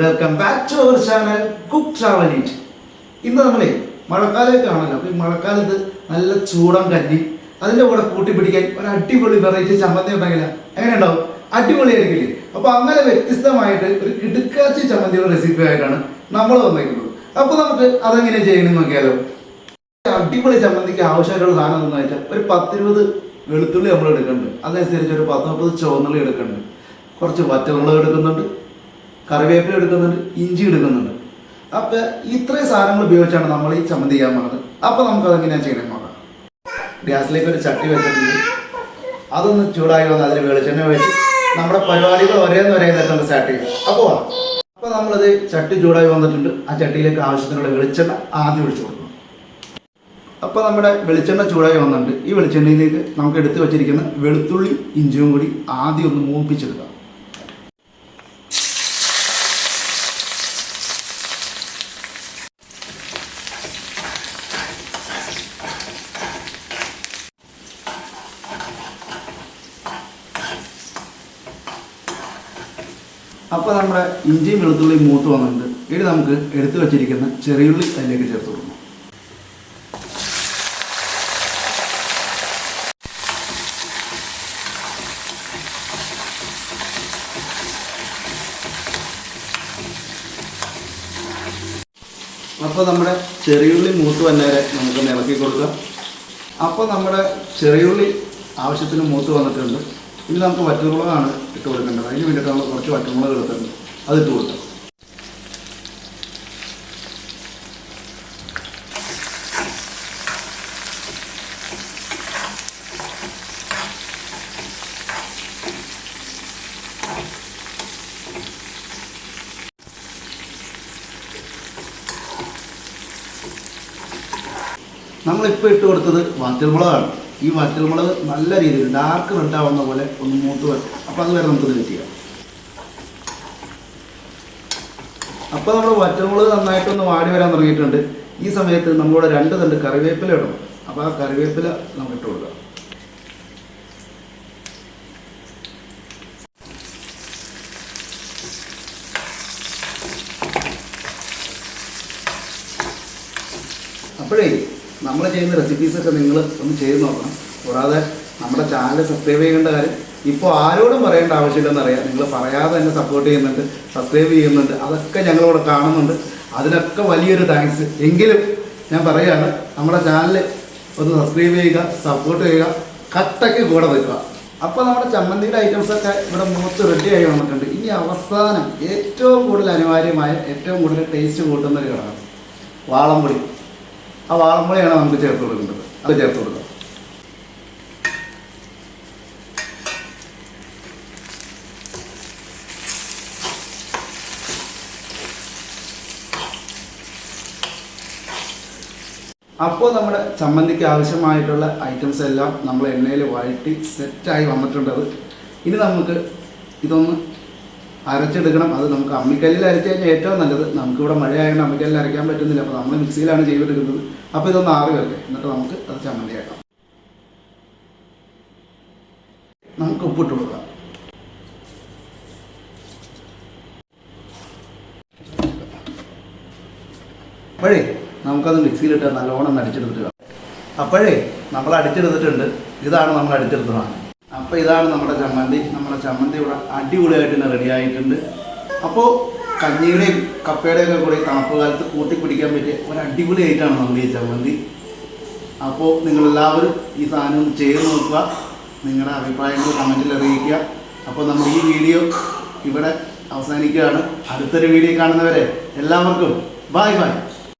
Welcome back to our channel cook travel eat ഇന്ന് നമ്മളെ മഴക്കാലമൊക്കെ ആണല്ലോ. അപ്പോൾ ഈ മഴക്കാലത്ത് നല്ല ചൂടം കഞ്ഞി അതിന്റെ കൂടെ കൂട്ടി പിടിക്കാൻ ഒരു അടിപൊളി വെറൈറ്റി ചമ്മന്തി ഉണ്ടെങ്കില എങ്ങനെ ഉണ്ടാവും അടിപൊളിയായിരിക്കില്ലേ അപ്പോൾ അങ്ങനെ വ്യത്യസ്തമായിട്ട് ഒരു കിടുക്കാച്ചി ചമ്മന്തിയുടെ റെസിപ്പി ആയിട്ടാണ് നമ്മൾ വന്നേക്കുന്നത് അപ്പോൾ നമുക്ക് അതെങ്ങനെ ചെയ്യണമെന്ന് നോക്കിയാലോ. അടിപൊളി ചമ്മന്തിക്ക് ആവശ്യമായിട്ടുള്ള സാധനം എന്ന് വെച്ചാൽ ഒരു പത്തിരുപത് വെളുത്തുള്ളി നമ്മൾ എടുക്കുന്നുണ്ട്. അതനുസരിച്ച് ഒരു പത്ത് മുപ്പത് ചുവന്നുള്ളി എടുക്കുന്നുണ്ട്. കുറച്ച് വറ്റമുളക് എടുക്കുന്നുണ്ട്. കറിവേപ്പില എടുക്കുന്നുണ്ട് ഇഞ്ചി എടുക്കുന്നുണ്ട്. അപ്പൊ ഇത്രയും സാധനങ്ങൾ ഉപയോഗിച്ചാണ് നമ്മൾ ഈ ചമ്മന്തി ചെയ്യാൻ പോകുന്നത് അപ്പൊ നമുക്ക് അതെങ്ങനെയാണ് ചെയ്യണം നോക്കാം. ഗ്യാസിലേക്ക് ഒരു ചട്ടി വെച്ചിട്ടുണ്ട്. അതൊന്ന് ചൂടായി വന്ന് അതിൽ വെളിച്ചെണ്ണ ഒഴിച്ച് നമ്മുടെ പരിപാടികൾ ഒരേന്ന് ഒരേ നേരത്തെ സ്റ്റാർട്ട് ചെയ്യും. അപ്പോൾ അപ്പൊ നമ്മളത് ചട്ടി ചൂടായി വന്നിട്ടുണ്ട്. ആ ചട്ടിയിലേക്ക് ആവശ്യത്തിനുള്ള വെളിച്ചെണ്ണ ആദ്യം ഒഴിച്ചു കൊടുക്കും അപ്പൊ നമ്മുടെ വെളിച്ചെണ്ണ ചൂടായി വന്നിട്ടുണ്ട്. ഈ വെളിച്ചെണ്ണയിലേക്ക് നമുക്ക് എടുത്തു വെച്ചിരിക്കുന്ന വെളുത്തുള്ളി ഇഞ്ചിയും കൂടി ആദ്യം ഒന്ന് മൂപ്പിച്ചെടുക്കാം. അപ്പോൾ നമ്മുടെ ഇഞ്ചിയും വെളുത്തുള്ളിയും മൂത്ത് വന്നിട്ടുണ്ട്. ഇനി നമുക്ക് എടുത്തു വെച്ചിരിക്കുന്ന ചെറിയുള്ളി അതിലേക്ക് ചേർത്ത് കൊടുക്കണം അപ്പോൾ നമ്മുടെ ചെറിയുള്ളി മൂത്ത് വന്നേരെ നമുക്ക് ഇളക്കി കൊടുക്കാം. അപ്പോൾ നമ്മുടെ ചെറിയുള്ളി ആവശ്യത്തിന് മൂത്ത് വന്നിട്ടുണ്ട്. ഇനി നമുക്ക് വറ്റുമുളകാണ് ഇട്ട് കൊടുക്കേണ്ടത്. അതിന് വേണ്ടിയിട്ട് നമ്മൾ കുറച്ച് വറ്റുമുളക് എടുത്തിട്ടുണ്ട് അത് ഇട്ട് കൊടുക്കാം. നമ്മളിപ്പോൾ ഇട്ട് കൊടുത്തത് വറ്റൽമുളകാണ്. ഈ വറ്റൽ മുളക് നല്ല രീതിയിൽ ഡാർക്ക് റെഡ് ആവുന്ന പോലെ ഒന്ന് മൂത്ത് വരും അപ്പോൾ അത് വരെ നമുക്കത് ചെയ്യാം. അപ്പോൾ നമ്മൾ വറ്റൽമുളക് നന്നായിട്ടൊന്ന് വാടി വരാൻ തുടങ്ങിയിട്ടുണ്ട്. ഈ സമയത്ത് നമ്മളിവിടെ രണ്ട് തണ്ട് കറിവേപ്പില ഇടണം. അപ്പോൾ ആ കറിവേപ്പില നമുക്ക് ഇട്ട് കൊടുക്കാം. അപ്പോഴേ നമ്മൾ ചെയ്യുന്ന റെസിപ്പീസൊക്കെ നിങ്ങൾ ഒന്ന് ചെയ്ത് നോക്കണം. കൂടാതെ നമ്മുടെ ചാനൽ സബ്സ്ക്രൈബ് ചെയ്യേണ്ട കാര്യം ഇപ്പോൾ ആരോടും പറയേണ്ട ആവശ്യമില്ലെന്ന് അറിയാം. നിങ്ങൾ പറയാതെ തന്നെ സപ്പോർട്ട് ചെയ്യുന്നുണ്ട് സബ്സ്ക്രൈബ് ചെയ്യുന്നുണ്ട് അതൊക്കെ ഞങ്ങളിവിടെ കാണുന്നുണ്ട്. അതിനൊക്കെ വലിയൊരു താങ്ക്സ് എങ്കിലും ഞാൻ പറയുകയാണ് നമ്മുടെ ചാനൽ ഒന്ന് സബ്സ്ക്രൈബ് ചെയ്യുക സപ്പോർട്ട് ചെയ്യുക കട്ടയ്ക്ക് കൂടെ നിൽക്കുക. അപ്പോൾ നമ്മുടെ ചമ്മന്തിയുടെ ഐറ്റംസൊക്കെ ഇവിടെ മൂത്ത് റെഡിയായി വന്നിട്ടുണ്ട്. ഇനി അവസാനം ഏറ്റവും കൂടുതൽ അനിവാര്യമായ ഏറ്റവും കൂടുതൽ ടേസ്റ്റ് കൂട്ടുന്ന ഒരു ഘടകം വാളംപൊടി. ആ വാളമ്പുളിയാണ് നമുക്ക് ചേർത്ത് കൊടുക്കേണ്ടത്. അത് ചേർത്ത് കൊടുക്കാം. അപ്പോൾ നമ്മുടെ ചമ്മന്തിക്ക് ആവശ്യമായിട്ടുള്ള ഐറ്റംസ് എല്ലാം നമ്മൾ എണ്ണയിൽ വഴറ്റി സെറ്റായി വന്നിട്ടുണ്ടത്. ഇനി നമുക്ക് ഇതൊന്ന് അരച്ചെടുക്കണം. അത് നമുക്ക് അമ്മിക്കല്ലിൽ അരച്ചു കഴിഞ്ഞാൽ ഏറ്റവും നല്ലത്. നമുക്കിവിടെ മഴയായതുകൊണ്ട് അമ്മിക്കല്ലിൽ അരയ്ക്കാൻ പറ്റുന്നില്ല. അപ്പോൾ നമ്മൾ മിക്സിയിലാണ് ചെയ്തെടുക്കുന്നത്. അപ്പോൾ ഇതൊന്ന് ആറി വരട്ടെ. എന്നിട്ട് നമുക്ക് അത് ചമ്മന്തിയാക്കാം. നമുക്ക് ഉപ്പിട്ട് കൊടുക്കാം. അപ്പോഴേ നമുക്കത് മിക്സിയിലിട്ട് നല്ലോണം അടിച്ചെടുത്തിട്ട് അപ്പോഴേ നമ്മൾ അടിച്ചെടുത്തിട്ടുണ്ട്. ഇതാണ് നമ്മൾ അടിച്ചെടുത്തതാണ് അപ്പോൾ ഇതാണ് നമ്മുടെ ചമ്മന്തി. നമ്മുടെ ചമ്മന്തി ഇവിടെ അടിപൊളിയായിട്ട് തന്നെ റെഡി ആയിട്ടുണ്ട്. അപ്പോൾ കഞ്ഞിയുടെയും കപ്പയുടെയൊക്കെ കൂടി തണുപ്പ് കാലത്ത് കൂട്ടി പിടിക്കാൻ പറ്റിയ ഒരു അടിപൊളി ആയിട്ടാണ് നമ്മൾ ഈ ചമ്മന്തി. അപ്പോൾ നിങ്ങളെല്ലാവരും ഈ സാധനം ചെയ്ത് നോക്കുക. നിങ്ങളുടെ അഭിപ്രായങ്ങൾ കമന്റിൽ അറിയിക്കുക. അപ്പോൾ നമ്മൾ ഈ വീഡിയോ ഇവിടെ അവസാനിക്കുകയാണ്. അടുത്തൊരു വീഡിയോ കാണുന്നവരെ എല്ലാവർക്കും ബായ് ബായ്